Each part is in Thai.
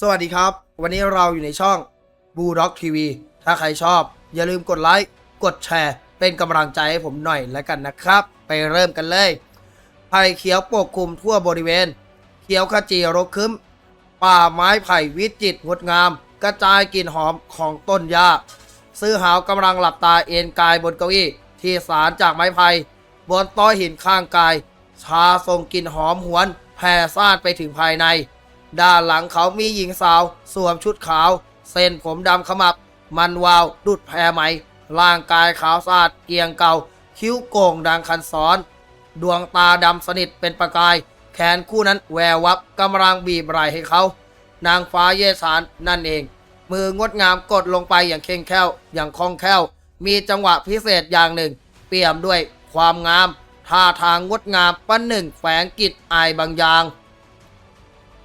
สวัสดีครับ วันนี้เราอยู่ในช่องบูด็อกทีวีถ้าใครชอบ อย่าลืมกดไลค์กดแชร์ เป็นกำลังใจให้ผมหน่อยแล้วกันนะครับ ไปเริ่มกันเลยไผ่เขียวปกคลุมทั่วบริเวณ เขียวขจีรกคึ้ม ป่าไม้ไผ่วิจิตรงดงาม กระจายกลิ่นหอมของต้นหญ้าซื้อหาวกำลังหลับตาเอนกายบนเก้าอี้ที่สารจากไม้ไผ่บนต้อหินข้างกาย ชาทรงกลิ่นหอมหวนแผ่ซ่านไปถึงภายใน ด้านหลังเขามีหญิงสาวสวมชุดขาว เส้นผมดำขมับ มันวาวดุดแพรไหม ร่างกายขาวสะอาดเกียงเก่า คิ้วโก่งดังคันซ้อน ดวงตาดำสนิทเป็นประกาย แขนคู่นั้นแวววับกำลังบีบไหลให้เขา นางฟ้าเยสานนั่นเอง มืองดงามกดลงไปอย่างเข่งแคล่วอย่างคล่องแคล่ว มีจังหวะพิเศษอย่างหนึ่ง เปี่ยมด้วยความงามท่าทางงดงามปันหนึ่งแฝงกิจอายบางอย่าง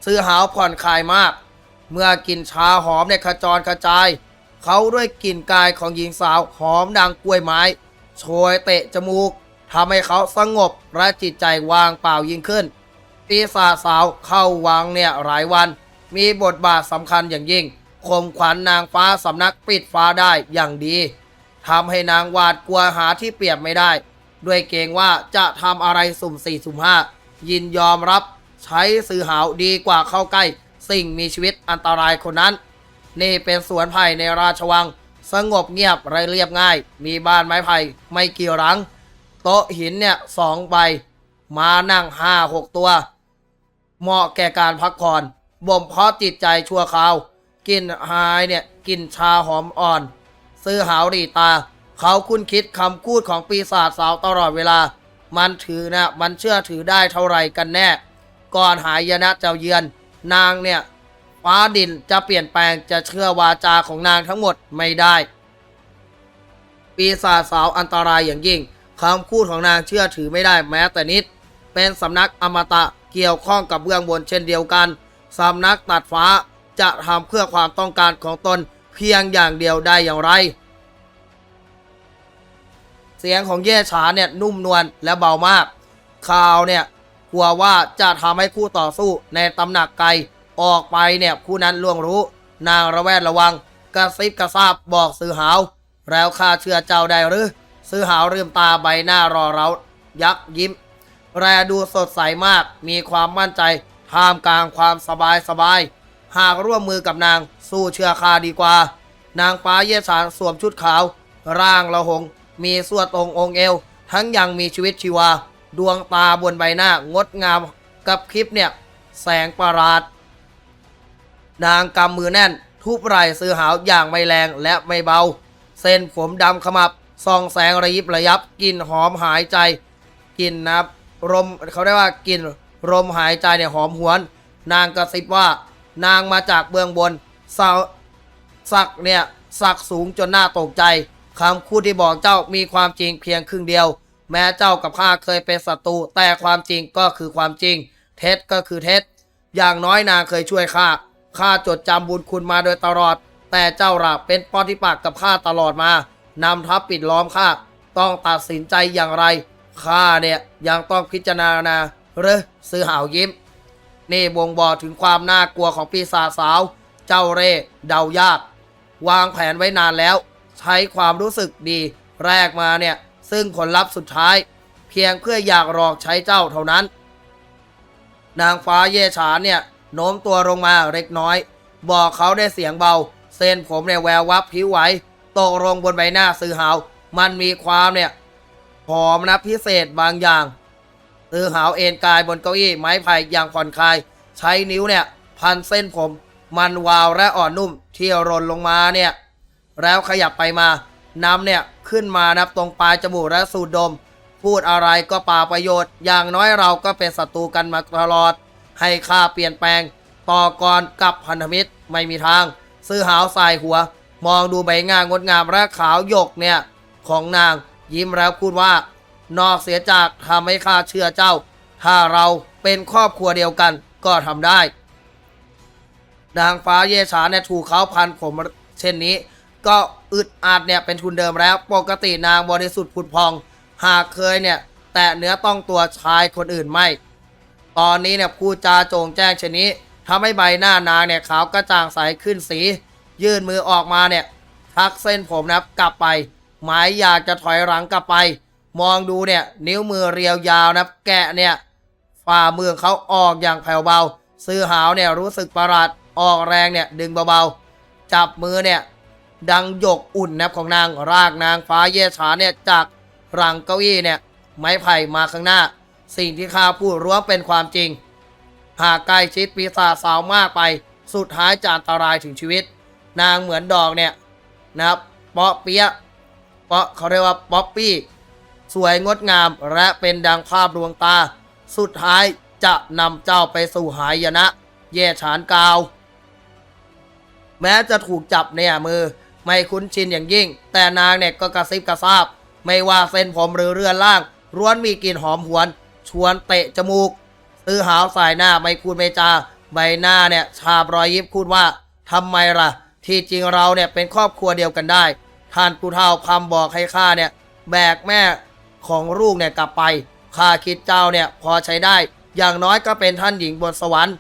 ซื้อหาวผ่อนคลายมาก เมื่อกินชาหอมในขจรกระจาย เขาด้วยกลิ่นกายของหญิงสาวหอมดังกล้วยไม้โชยเตะจมูกทำให้เขาสงบและจิตใจวางเปล่ายิ่งขึ้นปีศาจสาวเข้าวังเนี่ยหลายวัน มีบทบาทสำคัญอย่างยิ่งข่มขวัญนางฟ้าสำนักปิดฟ้าได้อย่างดีทำให้นางหวาดกลัวหาที่เปรียบไม่ได้ ด้วยเกรงว่าจะทำอะไรสุ่มสี่สุ่มห้ายินยอมรับ ช้สื่อหาวดีกว่าเข้าใกล้ สิ่งมีชีวิตอันตรายคนนั้น นี่เป็นสวนไผ่ในราชวัง สงบเงียบไรเรียบง่าย มีบ้านไม้ไผ่ไม่กี่หลัง โต๊ะหินเนี่ยสองใบ มานั่งห้าหกตัว เหมาะแก่การพักผ่อนบ่มเพาะจิตใจชั่วคราวกินหายเนี่ยกินชาหอมอ่อน ซื้อหาวดีตา เขาคุ้นคิดคำพูดของปีศาจสาวตลอดเวลา มันถือนะ มันเชื่อถือได้เท่าไหร่กันแน่ ก่อนหายนะเจ้าเยือน นางเนี่ยฟ้าดินจะเปลี่ยนแปลงจะเชื่อวาจาของนางทั้งหมดไม่ได้ ปีศาจสาวอันตรายอย่างยิ่งคำพูดของนางเชื่อถือไม่ได้แม้แต่นิด เป็นสำนักอมตะเกี่ยวข้องกับเบื้องบนเช่นเดียวกันสำนักตัดฟ้าจะทำเพื่อความต้องการของตนเพียงอย่างเดียวได้อย่างไร เสียงของเย่ฉาเนี่ยนุ่มนวลและเบามากข่าวเนี่ย กลัวว่าจะทำให้คู่ต่อสู้ในตำหนักไกล ออกไปเนี่ยผู้นั้นล่วงรู้ นางระแวดระวัง กระซิบกระซาบบอกซื้อหาว แล้วข้าเชื่อเจ้าได้หรือซื้อหาวลืมตาใบหน้ารอเรายักยิ้ม แรดูสดใสมากมีความมั่นใจท่ามกลางความสบายสบาย หากร่วมมือกับนางสู้เชื่อคาดีกว่า นางฟ้าเยสานสวมชุดขาว ร่างละหง มีสวดตรงองเอว ทั้งยังมีชีวิตชีวา ดวงตาบนใบหน้างดงามกับคลิปเนี่ย แสงประหลาด นางกำมือแน่น ทุบไหล่ซื้อหาวอย่างไม่แรงและไม่เบา เส้นผมดำขมับส่องแสงระยิบระยับกลิ่นหอมหายใจกลิ่นนะครับลมเขาเรียกว่ากลิ่นลมหายใจเนี่ยหอมหวน นางกระซิบว่านางมาจากเบื้องบนเสาสักเนี่ยสักสูงจนหน่าตกใจคำพูดที่บอกเจ้ามีความจริงเพียงครึ่งเดียว แม้เจ้ากับข้าเคยเป็นศัตรูแต่ความจริงก็คือความจริง เท็จก็คือเท็จ อย่างน้อยนางเคยช่วยข้าข้าจดจำบุญคุณมาโดยตลอด แต่เจ้าล่ะเป็นปฏิปักษ์กับข้าตลอดมานำทัพปิดล้อมข้าต้องตัดสินใจอย่างไรข้าเนี่ยยังต้องพิจารณาหรือซื้อหาวยิ้ม นี่บ่งบอกถึงความน่ากลัวของปีศาจสาว เจ้าเร่เดายาก วางแผนไว้นานแล้ว ใช้ความรู้สึกดี แรกมาเนี่ย ซึ่งผลลัพธ์สุดท้าย เพียงเพื่ออยากหลอกใช้เจ้าเท่านั้น นางฟ้าเยฉานเนี่ยโน้มตัวลงมาเล็กน้อย บอกเขาได้เสียงเบา เส้นผมเนี่ยแวววับผิวไหวตกลงบนใบหน้าซื้อหาว มันมีความเนี่ยหอมนะพิเศษบางอย่างซื้อหาวเอนกายบนเก้าอี้ไม้ไผ่อย่างผ่อนคลาย ใช้นิ้วเนี่ย พันเส้นผม มันวาวและอ่อนนุ่มที่หล่นลงมาเนี่ย แล้วขยับไปมาน้ำเนี่ย ขึ้นมานับตรงปลายจมูกและสูดดม พูดอะไรก็ป่าประโยชน์ อย่างน้อยเราก็เป็นศัตรูกันมาตลอด ให้ค่าเปลี่ยนแปลง ต่อกรกับพันธมิตรไม่มีทาง ซื้อหาวสายหัว มองดูใบงางดงามและขาวหยกเนี่ย ของนางยิ้มแล้วพูดว่า นอกเสียจากทำให้ข้าเชื่อเจ้า ถ้าเราเป็นครอบครัวเดียวกันก็ทำได้นางฟ้าเยฉาเนี่ยถูกเขาพันผมเช่นนี้ ก็ อึดอัดเนี่ยเป็นทุนเดิมแล้ว ปกตินางบริสุทธิ์ผุดพอง หากเคยเนี่ย แต่เนื้อต้องตัวชายคนอื่นไม่ ตอนนี้เนี่ยพูดจาโจงแจ้งชนนี้ทำให้ใบหน้านางเนี่ยขาวกระจ่างใสขึ้นสี ยื่นมือออกมาเนี่ยทักเส้นผมนะครับกลับไป หมายอยากจะถอยหลังกลับไป มองดูเนี่ยนิ้วมือเรียวยาวนับแกะเนี่ยฝ่ามือเขาออกอย่างแผ่วเบา ซื้อหาวเนี่ยรู้สึกประหลาดออกแรงเนี่ยดึงเบาๆ จับมือเนี่ย ดังหยกอุ่นนะครับของนางรากนางฟ้าเยฉาเนี่ยจากรังเก้าอี้เนี่ยไม้ไผ่มาข้างหน้า สิ่งที่ข้าพูดร้วเป็นความจริง หากใกล้ชิดปีศาจสาวมากไป สุดท้ายจะอันตรายถึงชีวิต นางเหมือนดอกเนี่ยนะครับเปาะเปียะเปาะเขาเรียกว่าป๊อปปี้ สวยงดงามและเป็นดังภาพดวงตา สุดท้ายจะนำเจ้าไปสู่หายนะแย่ฉานกาว แม้จะถูกจับเนี่ยมือ ไม่คุ้นชินอย่างยิ่ง แต่นางเนี่ยก็กระซิบกระซาบ ไม่ว่าเส้นผมหรือเรือนล่างร้วนมีกลิ่นหอมหวน ชวนเตะจมูกซื้อหาวสายหน้าไม่พูดไม่จา ใบหน้าเนี่ยชาบรอยยิ้มพูดว่าทำไมล่ะ ที่จริงเราเนี่ยเป็นครอบครัวเดียวกันได้ ท่านกูเท่าคำบอกให้ข้าเนี่ยแบกแม่ของลูกเนี่ยกลับไปข้าคิดเจ้าเนี่ยพอใช้ได้ อย่างน้อยก็เป็นท่านหญิงบนสวรรค์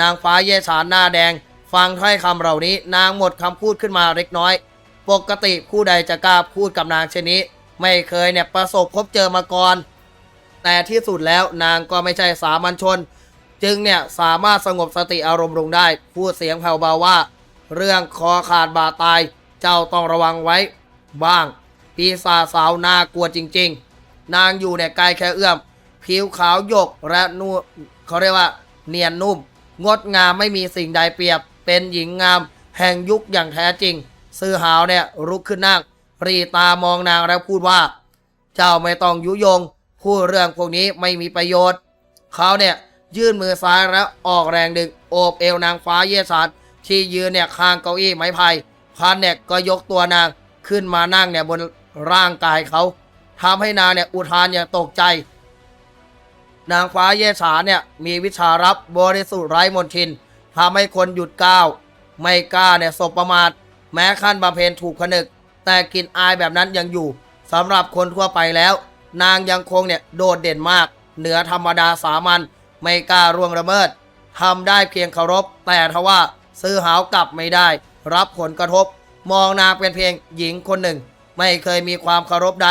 นางฟ้าเยฉานหน้าแดง ฟังถ้อยคำเหล่านี้ นางหมดคำพูดขึ้นมาเล็กน้อย ปกติผู้ใดจะกล้าพูดกับนางเช่นนี้ ไม่เคยเนี่ยประสบพบเจอมาก่อน แต่ที่สุดแล้วนางก็ไม่ใช่สามัญชน จึงเนี่ยสามารถสงบสติอารมณ์ลงได้ พูดเสียงแผ่วเบาว่า เรื่องคอขาดบาดตาย เจ้าต้องระวังไว้ บ้าง ปีศาจสาวน่ากลัวจริง ๆ นางอยู่เนี่ยกล้แค่เอื้อม ผิวขาวหยกและนูเขาเรียกว่า เนียนนุ่ม งดงามไม่มีสิ่งใดเปรียบ เป็นหญิงงาม แห่งยุคอย่างแท้จริง ซื้อหาวเนี่ยลุกขึ้นนั่งรีตามองนางแล้วพูดว่า เจ้าไม่ต้องยุยง พูดเรื่องพวกนี้ไม่มีประโยชน์ เขาเนี่ยยื่นมือซ้ายแล้วออกแรงดึงโอบเอวนางฟ้าเยสานที่ยืนเนี่ยข้างเก้าอี้ไม้ไผ่พันเนี่ยก็ยกตัวนางขึ้นมานั่งเนี่ยบนร่างกายเขาทำให้นางเนี่ยอุทานอย่างตกใจ นางฟ้าเยสาเนี่ยมีวิชารับบริสุทธิ์ไร้มนทิน ทำให้คนหยุดก้าวไม่กล้าเนี่ยสบประมาทแม้ขั้นบำเพ็ญถูกผนึก แต่กลินอายแบบนั้นยังอยู่สำหรับคนทั่วไปแล้ว นางยังคงเนี่ยโดดเด่นมาก เหนือธรรมดาสามัญไม่กล้าร่วงละเมิดทำได้เพียงเคารพ แต่ทว่าซื้อหาวกลับไม่ได้ รับผลกระทบ มองนางเป็นเพียงหญิงคนหนึ่ง ไม่เคยมีความเคารพใด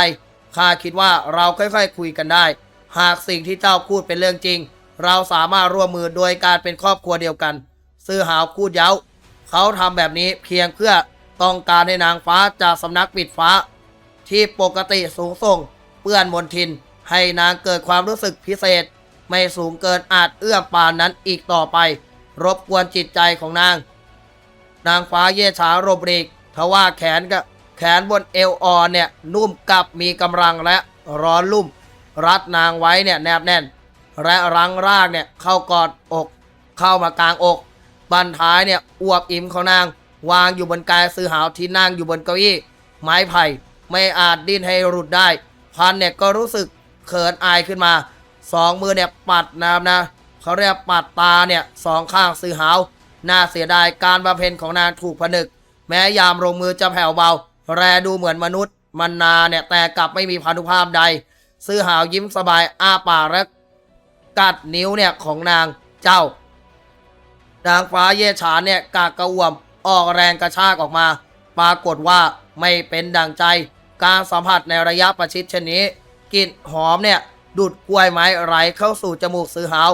ข้าคิดว่าเราค่อยๆคุยกันได้ หากสิ่งที่เจ้าพูดเป็นเรื่องจริง เราสามารถร่วมมือโดยการเป็นครอบครัวเดียวกัน ซื้อหาวพูดเย้า เขาทำแบบนี้เพียงเพื่อต้องการให้นางฟ้าจากสำนักปิดฟ้า ที่ปกติสูงส่ง เปื้อนมนทิน ให้นางเกิดความรู้สึกพิเศษ ไม่สูงเกินอาจเอื้อมปานนั้นอีกต่อไป รบกวนจิตใจของนาง นางฟ้าเย่ช้ารบรีกทว่าแขนกับแขนบนเอวอ่อนเนี่ยนุ่มกับมีกำลังและร้อนลุ่ม รัดนางไว้เนี่ยแนบแน่น และรังรากเนี่ยเข้ากอดอก เข้ามากลางอก บันท้ายเนี่ยอวบอิ่มของนาง วางอยู่บนกายซื้อหาวที่นั่งอยู่บนเก้าอี้ไม้ไผ่ไม่อาจดิ้นให้หลุดได้ พันเนี่ยก็รู้สึกเขินอายขึ้นมา สองมือเนี่ยปัดน้ำนะเขาเรียกปัดตาเนี่ยสองข้างซื้อหาวน่าเสียดายการบำเพ็ญของนางถูกผนึก แม้ยามลงมือจะแผ่วเบา แรดูเหมือนมนุษย์ มันนาเนี่ยแต่กลับไม่มีพันธุภาพใด ซื้อหาวยิ้มสบายอ้าปากและกัดนิ้วเนี่ยของนางเจ้า นางฟ้าเยฉานเนี่ยกากกระอ่วมออกแรงกระชากออกมา ปรากฏว่าไม่เป็นดังใจ การสัมผัสในระยะประชิดเช่นนี้กลิ่นหอมเนี่ยดุดกล้วยไม้ไหลเข้าสู่จมูกซื้อหาว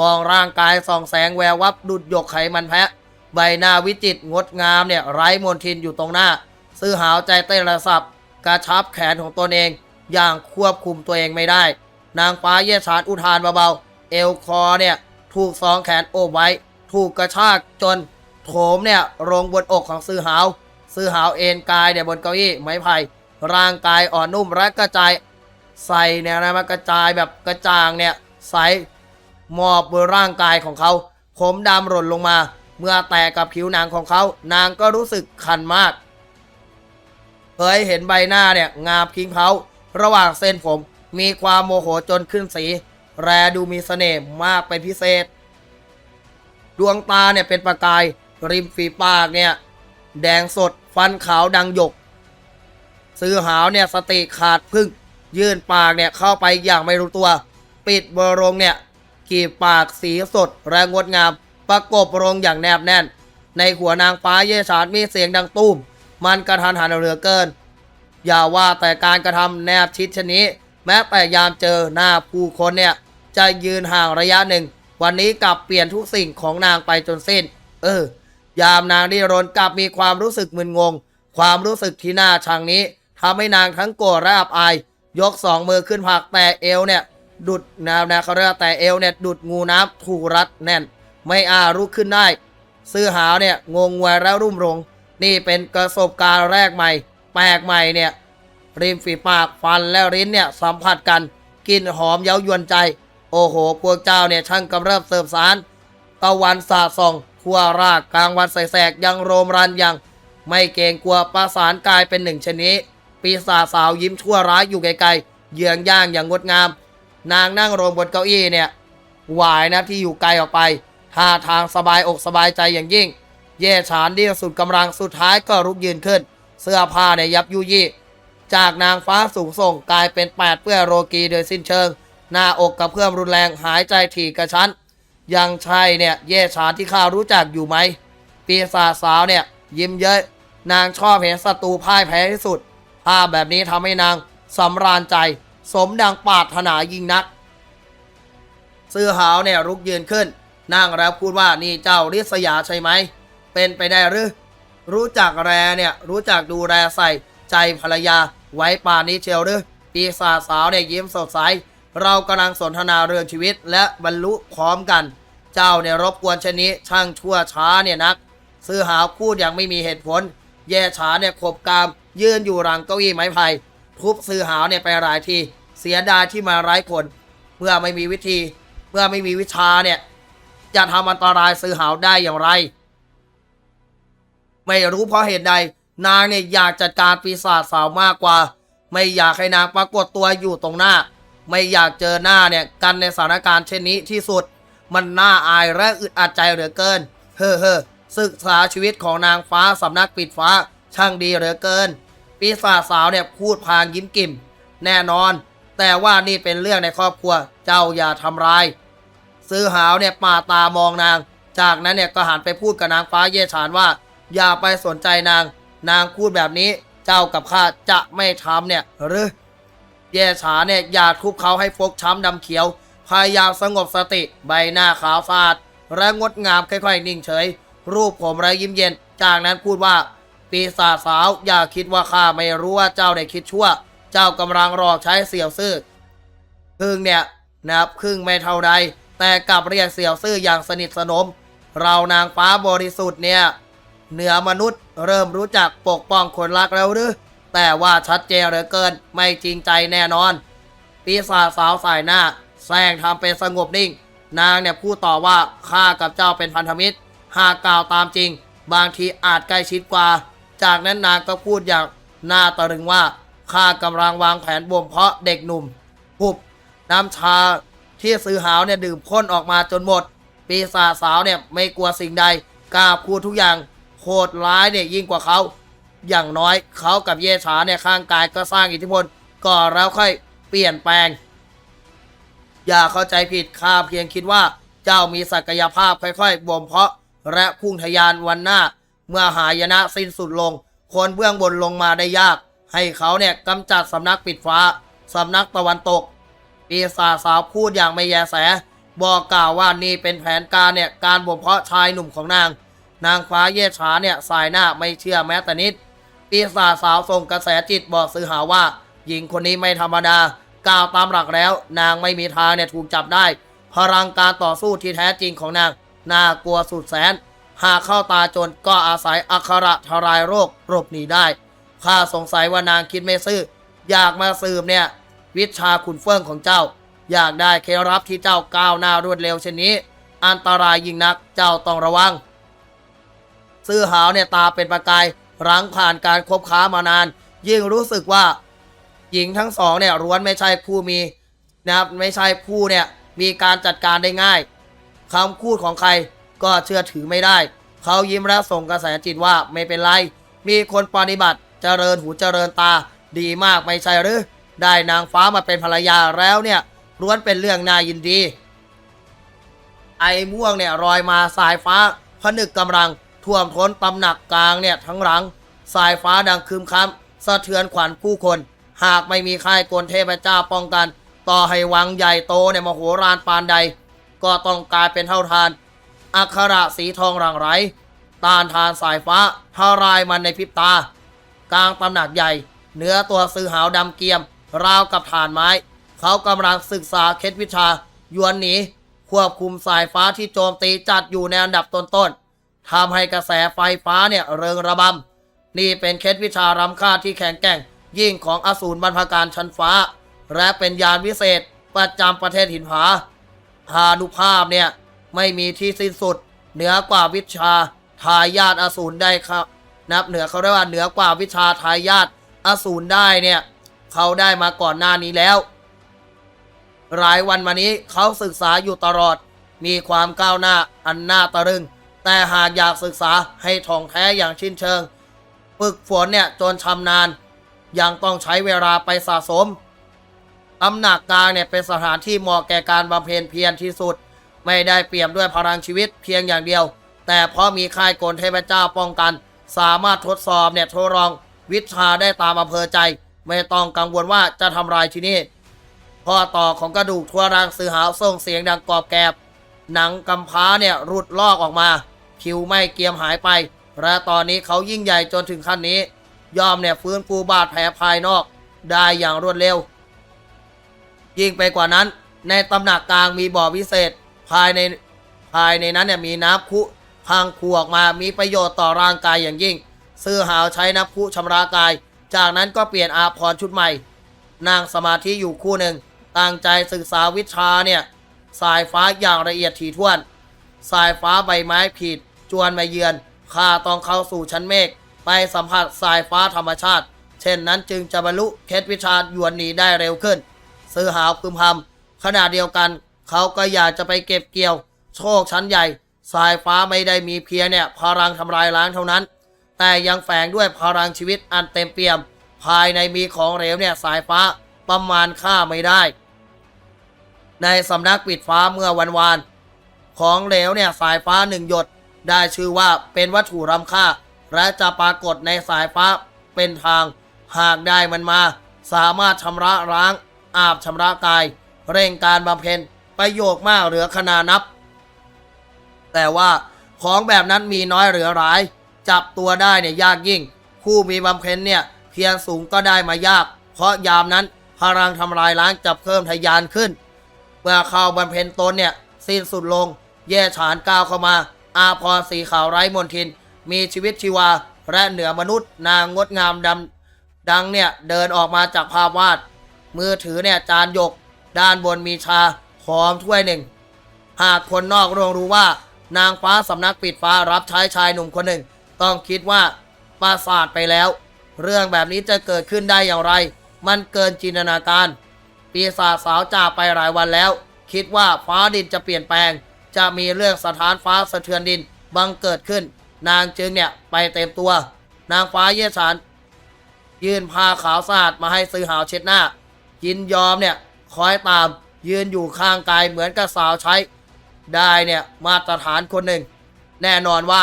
มองร่างกายส่องแสงแวววับดุดหยกไขมันแพะ ใบหน้าวิจิตงดงามเนี่ยไร้มนทินอยู่ตรงหน้าซื้อหาวใจเต้นระสับกระชับแขนของตนเอง อย่างควบคุมตัวเองไม่ได้ นางฟ้าเยฉานอุทานเบาๆเอวคอเนี่ยถูกสองแขนโอบไว้ ถูกกระชากจนโถมเนี่ยลงบนอกของซื้อหาว ซื้อหาวเอ็นกายเนี่ยบนเก้าอี้ไม้ไผ่ร่างกายอ่อนนุ่มและกระจาย ใส่เนี่ยนะมากระจายแบบกระจ่างเนี่ยใสหมอบบนร่างกายของเขาผมดำหล่นลงมา เมื่อแตกกับผิวหนังของเขา นางก็รู้สึกคันมากเคยเห็นใบหน้าเนี่ยงาพิงเขาระหว่างเส้นผมมีความโมโหจนขึ้นสี แรดูมีเสน่ห์มากเป็นพิเศษ ดวงตาเนี่ยเป็นประกาย ริมฝีปากเนี่ย แดงสดฟันขาวดังหยก ซื้อหาวเนี่ยสติขาดพึ่ง ยื่นปากเนี่ยเข้าไปอย่างไม่รู้ตัว ปิดบอร์รงเนี่ยกีบปากสีสดและงดงาม ประกบรงอย่างแนบแน่น ในหัวนางฟ้าเยฉานมีเสียงดังตุ้ม มันกระทันหันเหลือเกิน อย่าว่าแต่การกระทำแนบชิดชนนี้ แม้แต่ยามเจอหน้าผู้คนเนี่ยจะยืนห่างระยะหนึ่ง วันนี้กลับเปลี่ยนทุกสิ่งของนางไปจนสิ้น เออ ยามนางดิรนกลับมีความรู้สึกมึนงง ความรู้สึกที่หน่าชังนี้ทำให้นางทั้งโกรธและอับอาย ยกสองมือขึ้นผักแต่เอวเนี่ย ดุดนะนะเขาเรียกแต่เอวเนี่ยดุดงูน้ำถูกรัดแน่น ไม่อารุกขึ้นได้ซื้อหาวเนี่ยงงงวยแล้วรุ่มรง นี่เป็นประสบการณ์แรกใหม่ แปลกใหม่เนี่ยริมฝีปากฟันและลิ้นเนี่ยสัมผัสกันกลิ่นหอมเย้ายวนใจ โอ้โห พวกเจ้าเนี่ยช่างกำเริบเสิร์ฟสารตะวันสาดส่องทั่วรากกลางวันแสกยังโรมรันยัง ไม่เกรงกลัวประสานกายเป็นหนึ่งชนิดปีศาจสาวยิ้มชั่วร้ายอยู่ไกลๆเยืองย่างอย่างงดงาม นางนั่งลงบนเก้าอี้เนี่ยหวายนะที่อยู่ไกลออกไปท่าทางสบายอกสบายใจอย่างยิ่ง เย่ฉานดิ้นสุดกำลังสุดท้ายก็ลุกยืนขึ้น เสื้อผ้าเนี่ยยับยุยี่จากนางฟ้าสูงส่งกลายเป็นแปดเปื้อโรกีโดยสิ้นเชิง หน้าอกกับเพื่อมรุนแรงหายใจถี่กระชั้น ยังใช่เนี่ยเย่ฉานที่ข้ารู้จักอยู่ไหม ปีศาจสาวเนี่ย ยิ้มเยอะนางชอบเห็นศัตรูพ่ายแพ้ที่สุด ภาพแบบนี้ทำให้นางสำราญใจ สมดังปาถนายิ่งนัก ซื้อหาวเนี่ยลุกยืนขึ้น นั่งแล้วพูดว่านี่เจ้าริษยาใช่ไหม เป็นไปได้หรือ รู้จักแรเนี่ยรู้จักดูแลใส่ใจภรรยาไว้ป่านนี้เชียวหรือปีศาจสาวเนี่ยยิ้มสดใส เรากำลังสนทนาเรื่องชีวิตและบรรลุพร้อมกัน เจ้าเนี่ยรบกวนชนนี้ช่างชั่วช้าเนี่ยนัก ซื้อหาวพูดอย่างไม่มีเหตุผล แย่ช้าเนี่ยขบกาม ยืนอยู่หลังเก้าอี้ไม้ไผ่ทุบซื้อหาวเนี่ยไปหลายทีเสียดายที่มาไร้ผล เมื่อไม่มีวิธี เมื่อไม่มีวิชาเนี่ยจะทำอันตรายซื้อหาวได้อย่างไร ไม่รู้เพราะเหตุใด นางเนี่ยอยากจัดการปีศาจสาวมากกว่า ไม่อยากให้นางปรากฏตัวอยู่ตรงหน้า ไม่อยากเจอหน้าเนี่ยกันในสถานการณ์เช่นนี้ที่สุด มันน่าอายและอึดอัดใจเหลือเกิน เฮ้อเฮ้อศึกษาชีวิตของนางฟ้าสำนักปิดฟ้าช่างดีเหลือเกิน ปีศาจสาวเนี่ยพูดพางยิ้มกิ่ม แน่นอน แต่ว่านี่เป็นเรื่องในครอบครัวเจ้าอย่าทำร้ายซื้อหาวเนี่ยป่าตามองนาง จากนั้นเนี่ยก็หันไปพูดกับนางฟ้าเย่ฉานว่า อย่าไปสนใจนาง นางพูดแบบนี้ เจ้ากับข้าจะไม่ทำเนี่ยหรือ เย่ฉาเนี่ยอย่าทุบเขาให้ฟกช้ำดำเขียว พยายามสงบสติใบหน้าขาวสะอาดและงดงามค่อยๆ นิ่งเฉย รูปผมและยิ้มเย็น จากนั้นพูดว่า ปีศาจสาวอย่าคิดว่าข้าไม่รู้ว่าเจ้าได้คิดชั่ว เจ้ากำลังรอใช้เสี่ยวซื่อพึ่งเนี่ยนับครึ่งไม่เท่าใด แต่กลับเรียกเสี่ยวซื่ออย่างสนิทสนม เรานางฟ้าบริสุทธิ์เนี่ย เหนือมนุษย์เริ่มรู้จักปกป้องคนรักแล้วหรือ แต่ว่าชัดเจนเหลือเกินไม่จริงใจแน่นอน ปีศาจสาวสายหน้าแซงทำเป็นสงบนิ่ง นางเนี่ยพูดต่อว่าข้ากับเจ้าเป็นพันธมิตร หากกล่าวตามจริง บางทีอาจใกล้ชิดกว่า จากนั้นนางก็พูดอย่างน่าตะลึงว่าข้ากำลังวางแผนบ่มเพาะเด็กหนุ่มหุบน้ำชาที่ซื้อหาวเนี่ยดื่มข้นออกมาจนหมด ปีศาจสาวเนี่ยไม่กลัวสิ่งใดกล้าพูดทุกอย่างโหดร้ายเนี่ยยิ่งกว่าเขา อย่างน้อยเขากับเยฉาเนี่ยข้างกายก็สร้างอิทธิพลก่อแล้วค่อยเปลี่ยนแปลง อย่าเข้าใจผิดข้าเพียงคิดว่าเจ้ามีศักยภาพค่อยๆบ่มเพาะและพุ่งทะยานวันหน้า เมื่อหายนะสิ้นสุดลง คนเบื้องบนลงมาได้ยาก ให้เขาเนี่ยกำจัดสำนักปิดฟ้าสำนักตะวันตก ปีศาจสาวพูดอย่างไม่แยแส บอกกล่าวว่านี่เป็นแผนการเนี่ยการบ่มเพาะชายหนุ่มของนาง นางฟ้าเยฉาเนี่ยสายหน้าไม่เชื่อแม้แต่นิด ปีศาจสาวส่งกระแสจิตบอกซือหาว่า หญิงคนนี้ไม่ธรรมดากล่าวตามหลักแล้ว นางไม่มีทางเนี่ยถูกจับได้ พลังการต่อสู้ที่แท้จริงของนาง น่ากลัวสุดแสน หากเข้าตาจนก็อาศัยอักขระทลายโรคหลบหนีได้ ข้าสงสัยว่านางคิดไม่ซื่อ อยากมาสืบเนี่ย วิชาขุนเฟื่องของเจ้า อยากได้เคล็ดลับที่เจ้าก้าวหน้ารวดเร็วเช่นนี้ อันตรายยิ่งนักเจ้าต้องระวัง ซื้อหาวเนี่ยตาเป็นประกาย หลังผ่านการคบค้ามานาน ยิ่งรู้สึกว่าหญิงทั้งสองเนี่ยล้วนไม่ใช่ผู้มีนะครับไม่ใช่ผู้เนี่ยมีการจัดการได้ง่ายคำพูดของใครก็เชื่อถือไม่ได้ เขายิ้มและส่งกระแสจิตว่าไม่เป็นไร มีคนปฏิบัติเจริญหูเจริญตาดีมากไม่ใช่หรือ ได้นางฟ้ามาเป็นภรรยาแล้วเนี่ยล้วนเป็นเรื่องน่ายินดี ไอ้ม่วงเนี่ยลอยมาสายฟ้าผนึกกำลัง ท่วมท้นตำหนักกลางเนี่ยทั้งหลัง สายฟ้าดังคืมค้ำสะเทือนขวัญผู้คน หากไม่มีค่ายกลเทพเจ้าป้องกัน ต่อให้วังใหญ่โตเนี่ยมโหฬารปานใด ก็ต้องกลายเป็นเท่าทานอักขระสีทองรังไรต้านทานสายฟ้าทารายมันในพริบตา กลางตำหนักใหญ่ เนื้อตัวซื้อหาวดำเกียม ราวกับฐานไม้ เขากำลังศึกษาเคล็ดวิชายวนหนีควบคุมสายฟ้าที่โจมตีจัดอยู่ในอันดับต้นๆ ทำให้กระแสไฟฟ้าเนี่ยเริงระบำ นี่เป็นเคล็ดวิชารำค่าที่แข็งแกร่ง ยิ่งของอสูรบรรพการชั้นฟ้า และเป็นยานวิเศษประจำประเทศหินผาพานุภาพเนี่ยไม่มีที่สิ้นสุด เหนือกว่าวิชาทายาทอสูรได้ครับ นับเหนือเขาเรียกว่าเหนือกว่าวิชาทายาทอสูรได้เนี่ยเขาได้มาก่อนหน้านี้แล้ว หลายวันมานี้เขาศึกษาอยู่ตลอด มีความก้าวหน้าอันน่าตะลึง แต่หากอยากศึกษาให้ท่องแท้อย่างชิ้นเชิง ฝึกฝนเนี่ยจนชำนาญ ยังต้องใช้เวลาไปสะสมตำหนักกลางเนี่ยเป็นสถานที่เหมาะแก่การบำเพ็ญเพียรที่สุด ไม่ได้เปี่ยมด้วยพลังชีวิตเพียงอย่างเดียว แต่เพราะมีค่ายกลเทพเจ้าป้องกัน สามารถทดสอบเนี่ยทดลองวิชาได้ตามอำเภอใจ ไม่ต้องกังวลว่าจะทำลายที่นี่พ่อต่อของกระดูกทั่วร่างสือหาวส่งเสียงดังกรอบแกรบหนังกำพร้าเนี่ยรุดลอกออกมา ผิวไม่เกียมหายไป และตอนนี้เขายิ่งใหญ่จนถึงขั้นนี้ ยอมเนี่ยฟื้นฟูบาดแผลภายนอก ได้อย่างรวดเร็ว ยิ่งไปกว่านั้น ในตำหนักกลางมีบ่อวิเศษ ภายในภายในนั้นเนี่ยมีน้ำคุพังคูออกมามีประโยชน์ต่อร่างกายอย่างยิ่ง ซื้อหาวใช้น้ำคุชำระกาย จากนั้นก็เปลี่ยนอาภรณ์ชุดใหม่ นั่งสมาธิอยู่คู่หนึ่ง ตั้งใจศึกษาวิชาเนี่ย สายฟ้าอย่างละเอียดถี่ถ้วน สายฟ้าใบไม้ผิด จวนมาเยือนข้าต้องเข้าสู่ชั้นเมฆไปสัมผัสสายฟ้าธรรมชาติ เช่นนั้นจึงจะบรรลุเคล็ดวิชาหยวนหนีได้เร็วขึ้น ซื้อหาวพึมพำขณะเดียวกัน เขาก็อยากจะไปเก็บเกี่ยว โชคชั้นใหญ่ สายฟ้าไม่ได้มีเพียงเนี่ยพลังทำลายล้างเท่านั้น แต่ยังแฝงด้วยพลังชีวิตอันเต็มเปี่ยม ภายในมีของเหลวเนี่ยสายฟ้าประมาณค่าไม่ได้ ในสำนักปิดฟ้าเมื่อวันวาน ของเหลวเนี่ยสายฟ้าหนึ่งหยด ได้ชื่อว่าเป็นวัตถุล้ำค่า และจะปรากฏในสายฟ้าเป็นทาง หากได้มันมา สามารถชำระล้าง อาบชำระกาย เร่งการบำเพ็ญประโยชน์มากเหลือขนานับ แต่ว่าของแบบนั้นมีน้อยเหลือหลาย จับตัวได้เนี่ยยากยิ่ง ผู้มีบำเพ็ญเนี่ยเพียงสูงก็ได้มายาก เพราะยามนั้นพลังทำลายล้างจะเพิ่มทะยานขึ้นเมื่อเข้าบำเพ็ญตนเนี่ยสิ้นสุดลง แย่ฉานก้าวเข้ามา อาพรสีขาวไร้มนทิน มีชีวิตชีวาและเหนือมนุษย์นางงดงามดำดังเนี่ยเดินออกมาจากภาพวาด มือถือเนี่ยจานหยก ด้านบนมีชาหอมถ้วยหนึ่ง หากคนนอกร่วงรู้ว่า นางฟ้าสำนักปิดฟ้ารับใช้ชายหนุ่มคนหนึ่ง ต้องคิดว่าปราสาทไปแล้ว เรื่องแบบนี้จะเกิดขึ้นได้อย่างไร มันเกินจินตนาการ ปีศาจสาวจากไปหลายวันแล้ว คิดว่าฟ้าดินจะเปลี่ยนแปลง จะมีเรื่องสถานฟ้าสะเทือนดินบังเกิดขึ้น นางจึงเนี่ยไปเต็มตัว นางฟ้าเยสานยื่นผ้าขาวสะอาดมาให้ซื้อหาวเช็ดหน้า ยินยอมเนี่ยคอยตามยืนอยู่ข้างกายเหมือนกับสาวใช้ ได้เนี่ยมาตรฐานคนหนึ่ง แน่นอนว่า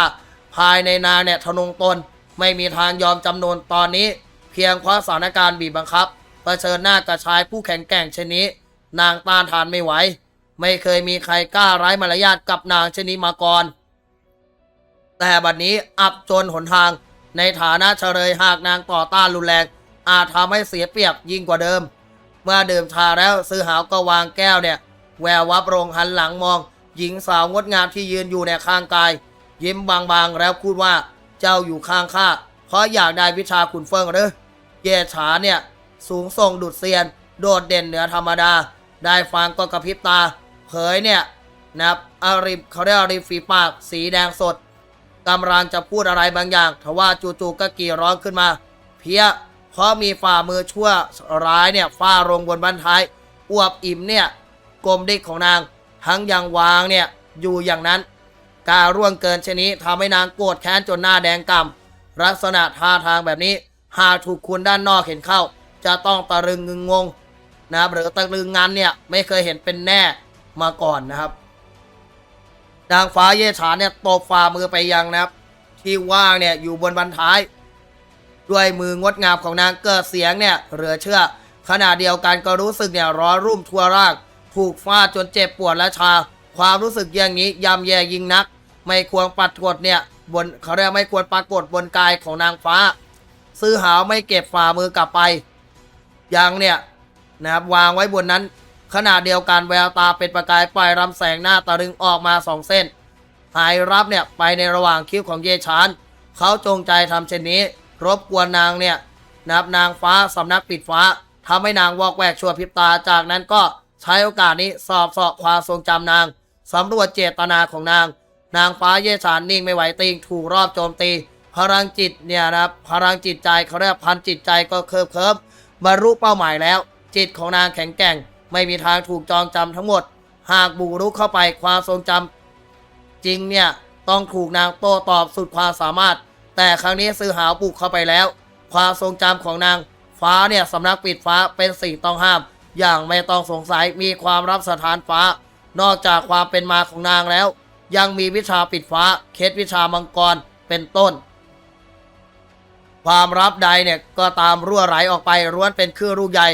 ภายในนางเนี่ยทะนงตนไม่มีทางยอมจำนวนตอนนี้ เพียงเพราะสถานการณ์บีบบังคับเผชิญหน้ากับชายผู้แข็งแกร่งเช่นนี้ นางต้านทานไม่ไหว ไม่เคยมีใครกล้าร้ายมารยาทกับนางเช่นนี้มาก่อน แต่บัดนี้อับจนหนทางในฐานะเฉลยหากนางต่อต้านรุนแรง อาจทำให้เสียเปรียบยิ่งกว่าเดิม เมื่อดื่มชาแล้วซื้อหาวก็วางแก้วเนี่ย แวววับโรงหันหลังมอง หญิงสาวงดงามที่ยืนอยู่ในข้างกาย ยิ้มบางๆแล้วพูดว่าเจ้าอยู่ข้างข้าเพราะอยากได้วิชาขุนเฟิงหรือเย่ฉาเนี่ย สูงส่งดุดเซียน โดดเด่นเหนือธรรมดา ได้ฟังก็กระพริบตา เผยเนี่ยนะครับอาริบเขาเรียกอาริบฝีปากสีแดงสดกำลังจะพูดอะไรบางอย่างทว่าจู่ๆก็กรีดร้องขึ้นมา เพี้ยเพราะมีฝ่ามือชั่วร้ายเนี่ยฟาลงบนบันท้ายอวบอิ่มเนี่ยกลมดิกของนาง ทั้งยังวางเนี่ยอยู่อย่างนั้น การร่วงเกินชนิดทำให้นางโกรธแค้นจนหน้าแดงกำลักษณะท่าทางแบบนี้ หากถูกคุณด้านนอกเห็นเข้า จะต้องตะลึงงึงงงนะครับหรือตะลึงงันเนี่ยไม่เคยเห็นเป็นแน่ มาก่อนนะครับ นางฟ้าเย่ฉานเนี่ยตบฝ่ามือไปยังนะครับ ที่ว่างเนี่ยอยู่บนบรรท้าย ด้วยมืองดงามของนางเกิดเสียงเนี่ยเหลือเชื่อขณะเดียวกันก็รู้สึกเนี่ยร้อนรุ่มทั่วร่าง ถูกฟาดจนเจ็บปวดและชา ความรู้สึกอย่างนี้ยำแย่ยิ่งนัก ไม่ควรปรากฏเนี่ยบนเขาเรียกไม่ควรปรากฏบนกายของนางฟ้า ซื้อหาวไม่เก็บฝ่ามือกลับไปยังเนี่ยนะครับวางไว้บนนั้น ขณะเดียวกันแววตาเป็นประกายไฟรำแสงหน้าตะลึงออกมาสองเส้นหายรับเนี่ยไปในระหว่างคิ้วของเยชานเขาจงใจทำเช่นนี้ รบกวนนางเนี่ยนับนางฟ้าสำนักปิดฟ้าทำให้นางวอกแวกชั่วพริบตาจากนั้นก็ใช้โอกาสนี้สอบสอบความทรงจำนางสำรวจเจตนาของนาง นางฟ้าเยชานนิ่งไม่ไหวติงถูกรอบโจมตี พลังจิตเนี่ยนะครับพลังจิตใจเขาเรียกพันจิตใจก็เคิบเคิบบรรลุเป้าหมายแล้ว จิตของนางแข็งแกร่ง ไม่มีทางถูกจองจำทั้งหมด หากบุกรุกเข้าไปความทรงจำจริงเนี่ย ต้องถูกนางโต้ตอบสุดความสามารถ แต่ครั้งนี้ซื้อหาวบุกเข้าไปแล้ว ความทรงจำของนางฟ้าเนี่ยสำนักปิดฟ้าเป็นสิ่งต้องห้าม อย่างไม่ต้องสงสัยมีความรับสถานฟ้า นอกจากความเป็นมาของนางแล้ว ยังมีวิชาปิดฟ้า เคล็ดวิชามังกรเป็นต้นความรับใดเนี่ยก็ตามรั่วไหลออกไปร้วนเป็นครื่องลูกใหญ่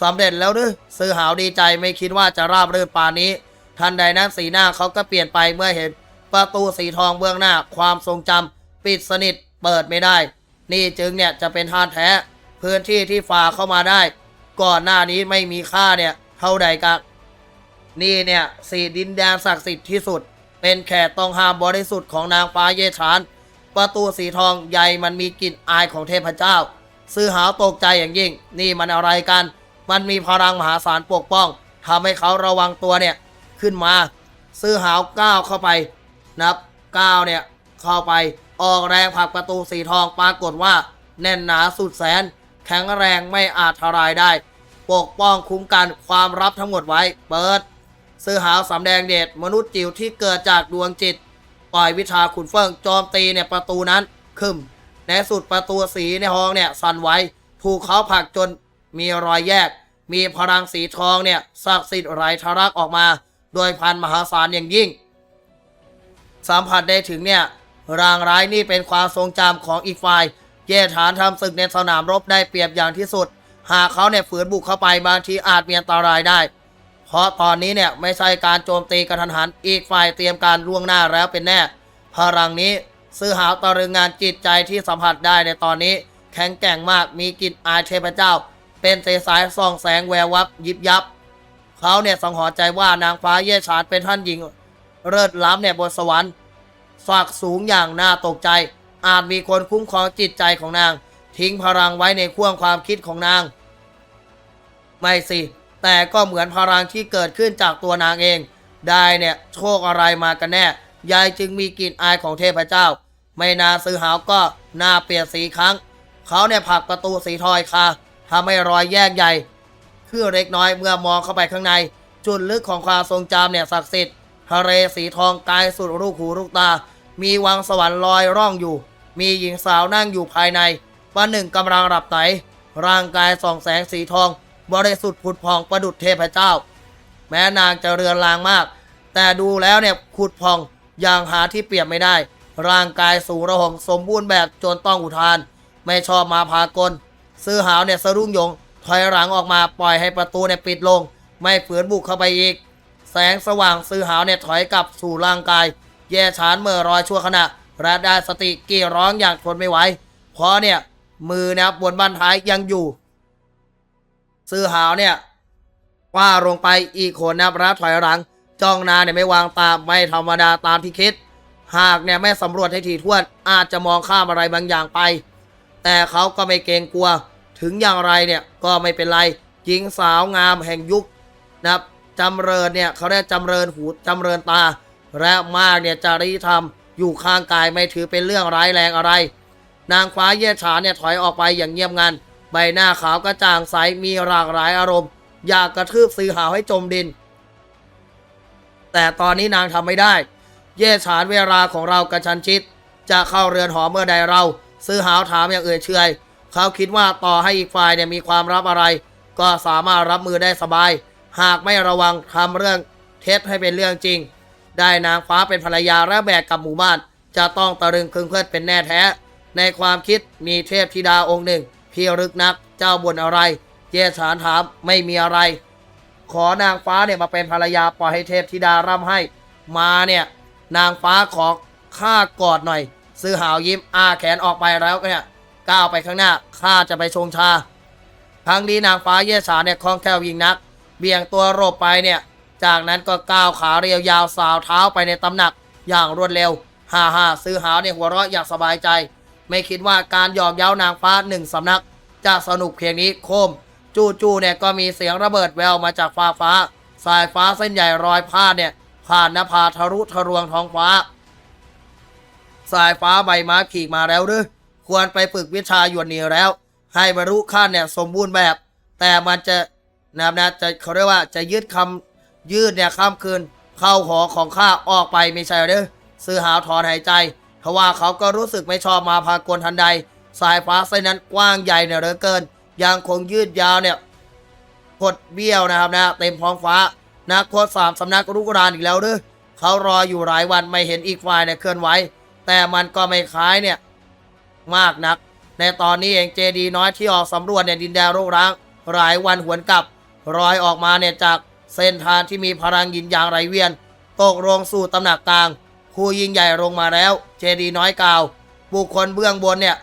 สำเร็จแล้วหรือซื้อหาวดีใจไม่คิดว่าจะราบรื่นปานนี้ ทันใดนั้นสีหน้าเขาก็เปลี่ยนไปเมื่อเห็น ประตูสีทองเบื้องหน้า ความทรงจำปิดสนิทเปิดไม่ได้ นี่จึงเนี่ยจะเป็นท่าแท้ พื้นที่ที่ฝ่าเข้ามาได้ ก่อนหน้านี้ไม่มีค่าเนี่ยเท่าใดกันนี่เนี่ยสีดินแดนศักดิ์สิทธิ์ที่สุด เป็นแขกต้องห้ามบริสุทธิ์ของนางฟ้าเยชานประตูสีทองใหญ่มันมีกลิ่นอายของเทพเจ้า ซื้อหาวตกใจอย่างยิ่ง นี่มันอะไรกัน มันมีพลังมหาศาลปกป้องทำให้เขาระวังตัวเนี่ยขึ้นมาซื้อหาวก้าวเข้าไปนับก้าวเนี่ยเข้าไปออกแรงผลักประตูสีทองปรากฏว่า แน่นหนาสุดแสน แข็งแรงไม่อาจทลายได้ ปกป้องคุ้มกันความรับทั้งหมดไว้ เปิด ซื้อหาวสำแดงเดชมนุษย์จิ๋วที่เกิดจากดวงจิต ปล่อยวิชาขุนเฟิงโจมตีเนี่ยประตูนั้นขึ้นในสุดประตูสีในห้องเนี่ยสั่นไหวถูกเขาผลักจน มีรอยแยก มีพลังสีทองเนี่ยศักดิ์สิทธิ์ไหลทะลักออกมา โดยพันมหาศาลอย่างยิ่ง สัมผัสได้ถึงเนี่ยรางร้ายนี่เป็นความทรงจำของอีกฝ่ายเย่ฐานทำศึกในสนามรบได้เปรียบอย่างที่สุด หากเขาเนี่ยฝืนบุกเข้าไปบางทีอาจมีอันตรายได้ เพราะตอนนี้เนี่ยไม่ใช่การโจมตีกระทันหันอีกฝ่ายเตรียมการล่วงหน้าแล้วเป็นแน่ พลังนี้ซื้อหาวตรึงงานจิตใจที่สัมผัสได้ในตอนนี้ แข็งแกร่งมากมีกลิ่นอายเทพเจ้า เป็นเสสายส่องแสงแวววับยิบยับ เขาเนี่ยสังหรณ์ใจว่านางฟ้าเย่ฉานเป็นท่านหญิง เลิศล้ำเนี่ยบนสวรรค์ศักสูงอย่างน่าตกใจ อาจมีคนคุ้มครองจิตใจของนาง ทิ้งพลังไว้ในข่วงความคิดของนาง ไม่สิ แต่ก็เหมือนพลังที่เกิดขึ้นจากตัวนางเอง ได้เนี่ยโชคอะไรมากันแน่ ยายจึงมีกลิ่นอายของเทพเจ้า ไม่นานซื้อหาวก็หน้าเปลี่ยนสีครั้ง เขาเนี่ยผลักประตูสีทอยคา ทำให้รอยแยกใหญ่คือเล็กน้อยเมื่อมองเข้าไปข้างใน จุดลึกของความทรงจำเนี่ยศักดิ์สิทธิ์ทะเลสีทองกายสุดลูกหูลูกตา มีวังสวรรค์ลอยร่องอยู่ มีหญิงสาวนั่งอยู่ภายในประหนึ่งกำลังหลับไหน ร่างกายส่องแสงสีทอง บริสุทธิ์ผุดผ่องประดุจเทพเจ้า แม้นางจะเรือนรางมาก แต่ดูแล้วเนี่ยผุดผ่องอย่างหาที่เปรียบไม่ได้ ร่างกายสูงระหงสมบูรณ์แบบจนต้องอุทาน ไม่ชอบมาพากล ซื้อหาวเนี่ยสะดุ้งยง ถอยหลังออกมาปล่อยให้ประตูเนี่ยปิดลง ไม่ฝืนบุกเข้าไปอีก แสงสว่างซื้อหาวเนี่ยถอยกลับสู่ร่างกาย แย่ชานเมื่อรอยชั่วขณะและได้สติกรี่ร้องอย่างทนไม่ไหวเพราะเนี่ยมือนะครับบนบันท้ายยังอยู่ซื้อหาวเนี่ยว่าลงไปอีกคนนะครับรัถอยหลัง จ้องนาเนี่ยไม่วางตาไม่ธรรมดาตามที่คิด หากเนี่ยไม่สำรวจให้ถี่ถ้วนอาจจะมองข้ามอะไรบางอย่างไป แต่เขาก็ไม่เกรงกลัว ถึงอย่างไรเนี่ยก็ไม่เป็นไรหญิงสาวงามแห่งยุคนะครับจำเริญเนี่ยเขาได้จำเริญหูจำเริญตา และมากเนี่ยจริยธรรมอยู่ข้างกายไม่ถือเป็นเรื่องร้ายแรงอะไร นางฟ้าเย่ฉาเนี่ยถอยออกไปอย่างเงียบงันใบหน้าขาวกระจ่างใสมีหลากหลายอารมณ์ อยากกระทืบซื้อหาวให้จมดิน แต่ตอนนี้นางทำไม่ได้ เย่ฉานเวลาของเรากระชันชิด จะเข้าเรือนหอเมื่อใดเรา ซื้อหาวถามอย่างเอื่อยเฉยเขาคิดว่าต่อให้อีกฝ่ายเนี่ยมีความรับอะไร ก็สามารถรับมือได้สบาย หากไม่ระวังทำเรื่องเท็จให้เป็นเรื่องจริง ได้นางฟ้าเป็นภรรยาและแบกกับหมู่บ้าน จะต้องตะลึงครึงเพลิดเป็นแน่แท้ ในความคิดมีเทพธิดาองค์หนึ่งพี่รึกนักเจ้าบนอะไรเจสานถามไม่มีอะไร ขอนางฟ้าเนี่ยมาเป็นภรรยาปล่อยให้เทพธิดาร่ำให้ มาเนี่ยนางฟ้าขอข้ากอดหน่อย ซื้อหาวยิ้มอ้าแขนออกไปแล้วก็เนี่ยก้าวไปข้างหน้าข้าจะไปชงชา ครั้งนี้นางฟ้าเยสาเนี่ยคล่องแคล่วยิงนัก เบี่ยงตัวหลบไปเนี่ย จากนั้นก็ก้าวขาเรียวยาวสาวเท้าไปในตำหนักอย่างรวดเร็วฮ่าฮ่าซื้อหาวเนี่ยหัวเราะอย่างสบายใจ ไม่คิดว่าการหยอกเย้านางฟ้าหนึ่งสำนัก จะสนุกเพียงนี้โคม จู่ๆเนี่ยก็มีเสียงระเบิดแววมาจากฟ้าฟ้า สายฟ้าเส้นใหญ่รอยพาดเนี่ยผ่านนภาทะลุทะลวงท้องฟ้า สายฟ้าใบไม้ขีกมาแล้วหรือ ควรไปฝึกวิชาหยวนเหนียวแล้ว ให้บรรลุขั้นเนี่ยสมบูรณ์แบบ แต่มันจะนะนะจะเขาเรียกว่าจะยืดคำยืดเนี่ยข้ามคืน เข้าหอของข้าออกไปไม่ใช่หรือซื้อหาวถอนหายใจทว่าเขาก็รู้สึกไม่ชอบมาพากลทันใด สายฟ้าเส้นนั้นกว้างใหญ่เนี่ยเหลือเกิน ยังคงยืดยาวเนี่ยกดเบี้ยวนะครับนะเต็มท้องฟ้า นักโทษสามสำนักรุกรานอีกแล้วหรือเขารออยู่หลายวันไม่เห็นอีกฝ่ายเนี่ยเคลื่อนไหว แต่มันก็ไม่คล้ายเนี่ยมากนัก ในตอนนี้เองเจดีน้อยที่ออกสำรวจเนี่ยดินแดนโรคร้างหลายวันหวนกลับรอยออกมาเนี่ยจากเส้นทางที่มีพลังยินยางไรเวียน ตกลงสู่ตำหนักกลางผู้ยิ่งใหญ่ลงมาแล้ว เจดีน้อยกล่าว บุคคลเบื้องบนเนี่ย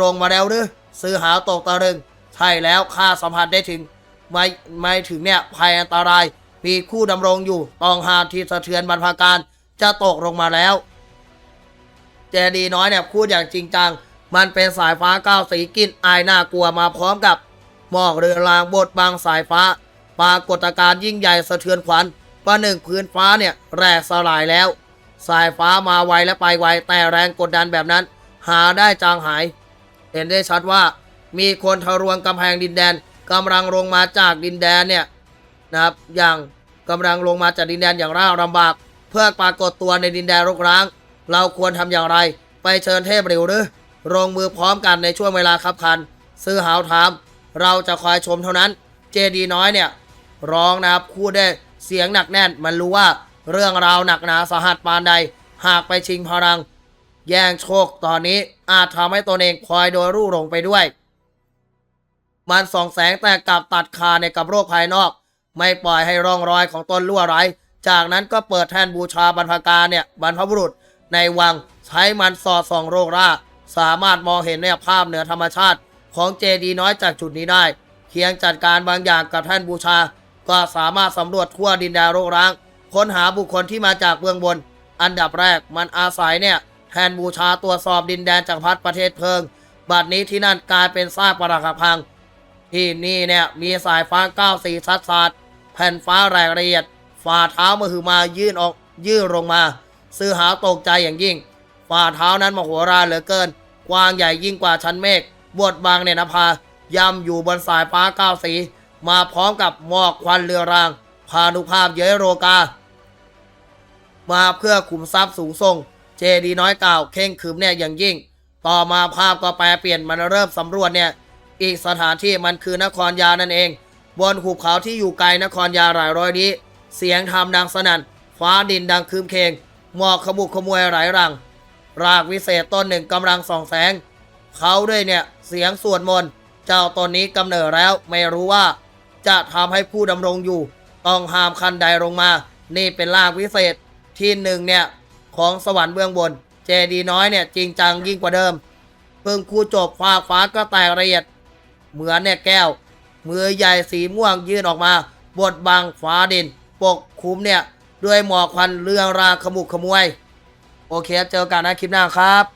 ลงมาแล้วหรือซื้อหาตกตะลึง ใช่แล้วข้าสัมผัสได้ถึง ไม่ไม่ถึงเนี่ยภัยอันตราย มีคู่ดำรงอยู่ต้องหามที่สะเทือนบรรพการจะตกลงมาแล้ว เจดีน้อยเนี่ยพูดอย่างจริงจัง มันเป็นสายฟ้าเก้าสีกินอายน่ากลัวมาพร้อมกับหมอกเรือรางบดบังสายฟ้า ปรากฏการณ์ยิ่งใหญ่สะเทือนขวัญประหนึ่งพื้นฟ้าเนี่ยแรกสลายแล้ว สายฟ้ามาไวและไปไวแต่แรงกดดันแบบนั้น หาได้จางหาย เห็นได้ชัดว่า มีคนทะลวงกำแพงดินแดนกำลังลงมาจากดินแดนเนี่ยนะครับอย่างกำลังลงมาจากดินแดนอย่างร่าลำบาก เพื่อปรากฏตัวในดินแดนรกร้าง เราควรทำอย่างไร ไปเชิญเทพเร็วหรือลงมือพร้อมกันในช่วงเวลาคับคัน ซื้อหาวถาม เราจะคอยชมเท่านั้น เจดีน้อยเนี่ย ร้องนะครับพูดได้เสียงหนักแน่น มันรู้ว่าเรื่องราวหนักหนาสาหัสปานใด หากไปชิงพลัง แย่งโชคตอนนี้อาจทำให้ตนเองพลอยโดยรู่หลงไปด้วย มันส่องแสงแต่กลับตัดคาในกับโรคภายนอก ไม่ปล่อยให้ร่องรอยของตนรั่วไหลจากนั้นก็เปิดแท่นบูชาบรรพการเนี่ยบรรพบุรุษ ในวังใช้มันสอดส่องโรคราสามารถมองเห็นเนี่ยภาพเหนือธรรมชาติ ของเจดีน้อยจากจุดนี้ได้ เพียงจัดการบางอย่างกับแท่นบูชา ก็สามารถสำรวจทั่วดินแดนโรคร้าง ค้นหาบุคคลที่มาจากเบื้องบน อันดับแรกมันอาศัยเนี่ยแทนบูชาตรวจสอบดินแดนจักรพรรดิประเทศเพิง บัดนี้ที่นั่นกลายเป็นซากปรักหักพัง ที่นี่เนี่ยมีสายฟ้าเก้าสีชัดสาดแผ่นฟ้าแรกละเอียดฝ่าเท้ามือหือมายื่นออกยื่นลงมา ซื้อหาตกใจอย่างยิ่ง ฝ่าเท้านั้นมโหฬารเหลือเกิน กว้างใหญ่ยิ่งกว่าชั้นเมฆบวดบางเนี่ยนภาย่ำอยู่บนสายฟ้าก้าสี มาพร้อมกับหมอกควันเรือราง พานุภาพเย้ยโรกา มาเพื่อขุมทรัพย์สูงส่ง เจดีน้อยเก่าเข่งขรึมเนี่ยอย่างยิ่ง ต่อมาภาพก็แปลเปลี่ยนมันเริ่มสำรวจเนี่ย อีกสถานที่มันคือนครยานั่นเอง บนหุบเขาที่อยู่ไกลนครยาหลายร้อยนี้ เสียงทำดังสนั่นฟ้าดินดังคืมเคง หมอกขมุกขมวยหลายรัง รากวิเศษต้นหนึ่งกำลังส่องแสง เขาด้วยเนี่ยเสียงสวดมนต์เจ้าตนนี้กำเนิดแล้วไม่รู้ว่า จะทำให้ผู้ดำรงอยู่ ต้องห้ามคันใดลงมา นี่เป็นรากวิเศษที่หนึ่งเนี่ยของสวรรค์เบื้องบน เจดีน้อยเนี่ยจริงจังยิ่งกว่าเดิม เพิ่งคู่จบฟ้าฟ้าก็แตกละเอียด เหมือนเนี่ยแก้ว มือใหญ่สีม่วงยื่นออกมา บดบังฟ้าดิน ปกคลุมเนี่ย ด้วยหมอกควันเรืองราขมุกขมวย โอเคครับเจอกันนะคลิปหน้าครับ